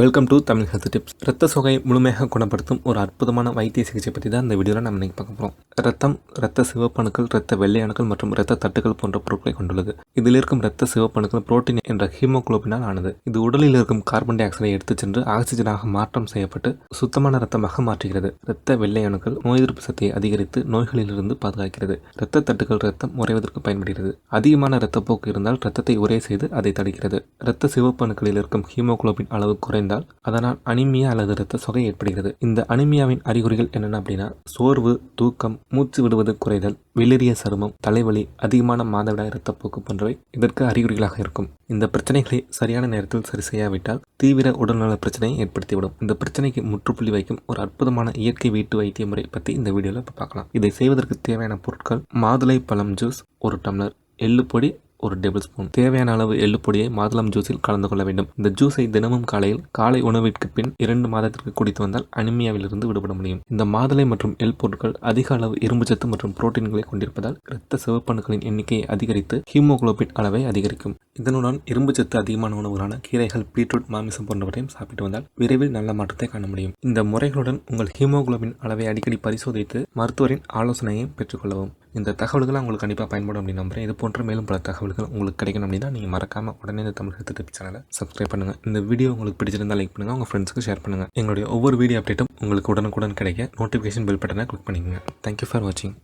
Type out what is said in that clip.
Welcome to Tamil health tips ரத்த சோகையை முழுமையாக குணப்படுத்தும் ஒரு அற்புதமான வைத்திய சிகிச்சை பற்றி தான் இந்த வீடியோவில் நம்ம இன்றைக்கி பார்க்க போகிறோம் ரத்தம் ரத்த சிவப்பணுக்கள் ரத்த வெள்ளை அணுக்கள் மற்றும் ரத்த தட்டுகள் போன்ற பொருட்களை கொண்டுள்ளது. இதில் இருக்கும் ரத்த சிவப்பணுக்கள் புரோட்டீன் என்ற ஹீமோகுளோபினால் ஆனது. இது உடலில் இருக்கும் கார்பன் டை ஆக்சைடை எடுத்துச் சென்று ஆக்சிஜனாக மாற்றம் செய்யப்பட்டு சுத்தமான ரத்தமாக மாற்றுகிறது. ரத்த வெள்ளை அணுக்கள் நோய் எதிர்ப்பு சக்தியை அதிகரித்து நோய்களிலிருந்து பாதுகாக்கிறது. ரத்த தட்டுகள் ரத்தம் உறைவதற்கு பயன்படுகிறது. அதிகமான ரத்தப்போக்கு இருந்தால் ரத்தத்தை உரை செய்து அதை தடுக்கிறது. ரத்த சிவப்பணுக்களில் இருக்கும் ஹீமோகுளோபின் அளவு குறைந்தால் அதனால் அனிமியா அல்லது இரத்த சொகை ஏற்படுகிறது. இந்த அனிமியாவின் அறிகுறிகள் என்னென்ன அப்படின்னா சோர்வு தூக்கம் மூச்சு விடுவது குறைதல் வெளிரிய சருமம் தலைவலி அதிகமான மாதவிடாய் இரத்தப்போக்கு போன்றவை இதற்கு அறிகுறிகளாக இருக்கும். இந்த பிரச்சனைகளை சரியான நேரத்தில் சரி செய்யாவிட்டால் தீவிர உடல்நல பிரச்சனையை ஏற்படுத்திவிடும். இந்த பிரச்சனைக்கு முற்றுப்புள்ளி வைக்கும் ஒரு அற்புதமான இயற்கை வீட்டு வைத்திய முறை பற்றி இந்த வீடியோவில் இப்போ பார்க்கலாம். இதை செய்வதற்கு தேவையான பொருட்கள் மாதுளை பழம் ஜூஸ் ஒரு டம்ளர் எள்ளு பொடி ஒரு டேபிள் ஸ்பூன். தேவையான அளவு எள்ளு பொடியை மாதுளம் ஜூஸில் கலந்து கொள்ள வேண்டும். இந்த ஜூஸை தினமும் காலையில் காலை உணவிற்கு பின் இரண்டு மாதத்திற்கு குடித்து வந்தால் அனிமியாவிலிருந்து விடுபட முடியும். இந்த மாதுளை மற்றும் எள் பொருட்கள் அதிக அளவு இரும்புச்சத்து மற்றும் புரோட்டீன்களை கொண்டிருப்பதால் இரத்த சிவப்பணுக்களின் எண்ணிக்கையை அதிகரித்து ஹீமோகுளோபின் அளவை அதிகரிக்கும். இதனுடன் இரும்புச்சத்து அதிகமான உணவுகளான கீரைகள் பீட்ரூட் மாமிசம் போன்றவற்றையும் சாப்பிட்டு வந்தால் விரைவில் நல்ல மாற்றத்தை காண முடியும். இந்த முறைகளுடன் உங்கள் ஹீமோகுளோபின் அளவை அடிக்கடி பரிசோதித்து மருத்துவரின் ஆலோசனையை பெற்றுக்கொள்ளவும் இந்த தகவல்கள் உங்களுக்கு கண்டிப்பாக பயன்படும் அப்படின்னு நம்புறேன். இது போன்ற மேலும் பல தகவல்கள் உங்களுக்கு கிடைக்கணும் அப்படின்னா நீங்கள் மறக்காமல் உடனே இந்த தமிழ் ஹெல்த் டிப்ஸ் சேனலை சப்ஸ்கிரைப் பண்ணுங்கள் இந்த வீடியோ உங்களுக்கு பிடிச்சிருந்தால் லைக் பண்ணுங்கள் உங்கள் ஃப்ரெண்ட்ஸுக்கு ஷேர் பண்ணுங்கள் எங்களுடைய ஒவ்வொரு வீடியோ அப்டேட்டும் உங்களுக்கு உடனுக்குடன் கிடைக்க நோட்டிஃபிகேஷன் பில் பட்டனை கிளிக் பண்ணிக்கோங்க. தேங்க்யூ ஃபார் வாட்சிங்